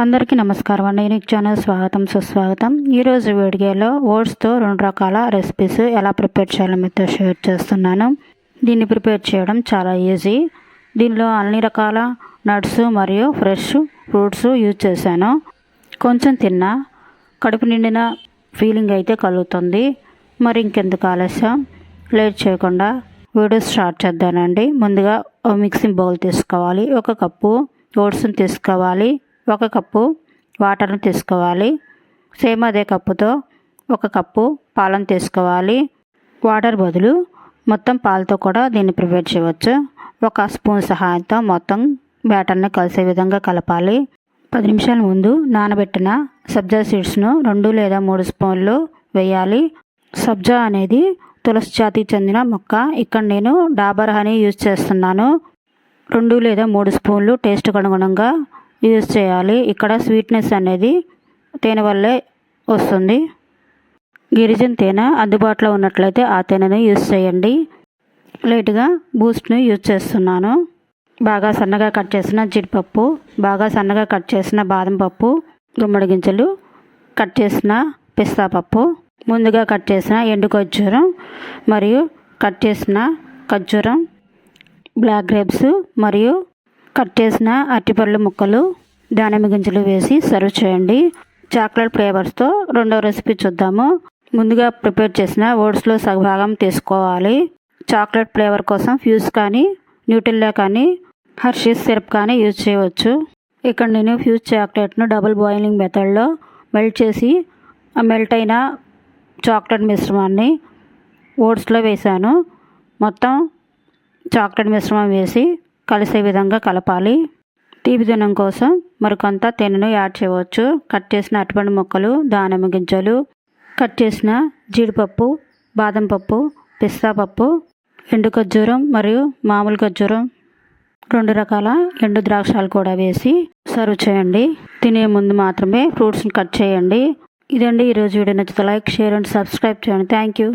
అందరికీ నమస్కారం అండి. యూనిక్ ఛానల్ స్వాగతం సుస్వాగతం. ఈరోజు వీడియోలో ఓట్స్తో రెండు రకాల రెసిపీస్ ఎలా ప్రిపేర్ చేయాలో మీతో షేర్ చేస్తున్నాను. దీన్ని ప్రిపేర్ చేయడం చాలా ఈజీ. దీనిలో అన్ని రకాల నట్స్ మరియు ఫ్రెష్ ఫ్రూట్స్ యూజ్ చేశాను. కొంచెం తిన్నా కడుపు నిండిన ఫీలింగ్ అయితే కలుగుతుంది. మరి ఇంకెందుకు ఆలస్యం? లేట్ చేయకుండా వీడియో స్టార్ట్ చేద్దానండి. ముందుగా మిక్సింగ్ బౌల్ తీసుకోవాలి. ఒక కప్పు ఓట్స్ని తీసుకోవాలి. ఒక కప్పు వాటర్ను తీసుకోవాలి. సేమ్ అదే కప్పుతో ఒక కప్పు పాలను తీసుకోవాలి. వాటర్ బదులు మొత్తం పాలతో కూడా దీన్ని ప్రిపేర్ చేయవచ్చు. ఒక స్పూన్ సహాయంతో మొత్తం బ్యాటర్ని కలిసే విధంగా కలపాలి. పది నిమిషాల ముందు నానబెట్టిన సబ్జా సీడ్స్ను రెండు లేదా మూడు స్పూన్లు వేయాలి. సబ్జా అనేది తులసి జాతికి చెందిన మొక్క. ఇక్కడ నేను డాబర్ హనీ యూజ్ చేస్తున్నాను. రెండు లేదా మూడు స్పూన్లు టేస్ట్కు అనుగుణంగా యూజ్ చేయాలి. ఇక్కడ స్వీట్నెస్ అనేది తేనె వల్లే వస్తుంది. గిరిజన తేనె అందుబాటులో ఉన్నట్లయితే ఆ తేనెను యూజ్ చేయండి. లైట్గా బూస్ట్ని యూజ్ చేస్తున్నాను. బాగా సన్నగా కట్ చేసిన జీడిపప్పు బాగా సన్నగా కట్ చేసిన బాదం పప్పు గుమ్మడి గింజలు కట్ చేసిన పిస్తా పప్పు ముందుగా కట్ చేసిన ఎండు ఖర్జూరం మరియు కట్ చేసిన ఖర్జూరం బ్లాక్ గ్రేప్స్ మరియు కట్ చేసిన అరటిపళ్ళు ముక్కలు దానిమ్మ గింజలు వేసి సర్వ్ చేయండి. చాక్లెట్ ఫ్లేవర్స్తో రెండో రెసిపీ చూద్దాము. ముందుగా ప్రిపేర్ చేసిన ఓట్స్లో సగభాగం తీసుకోవాలి. చాక్లెట్ ఫ్లేవర్ కోసం ఫ్యూజ్ కానీ న్యూటిల్లా కానీ హర్షీస్ సిరప్ కానీ యూజ్ చేయవచ్చు. ఇక్కడ నేను ఫ్యూజ్ చాక్లెట్ను డబుల్ బాయిలింగ్ మెథడ్లో మెల్ట్ చేసి మెల్ట్ అయిన చాక్లెట్ మిశ్రమాన్ని ఓట్స్లో వేసాను మొత్తం చాక్లెట్ మిశ్రమం వేసి కలిసే విధంగా కలపాలి. తీపిదనం కోసం మరికొంత తేనెను యాడ్ చేయవచ్చు. కట్ చేసిన అరటిపండు ముక్కలు దానిమ్మ గింజలు కట్ చేసిన జీడిపప్పు బాదం పప్పు పిస్తా పప్పు ఎండు ఖర్జూరం మరియు మామూలు ఖర్జూరం రెండు రకాల ఎండు ద్రాక్షాలు కూడా వేసి సర్వ్ చేయండి. తినే ముందు మాత్రమే ఫ్రూట్స్ని కట్ చేయండి. ఇదండి. ఈరోజు వీడియో నచ్చితే లైక్ షేర్ అండ్ సబ్స్క్రైబ్ చేయండి. Thank you.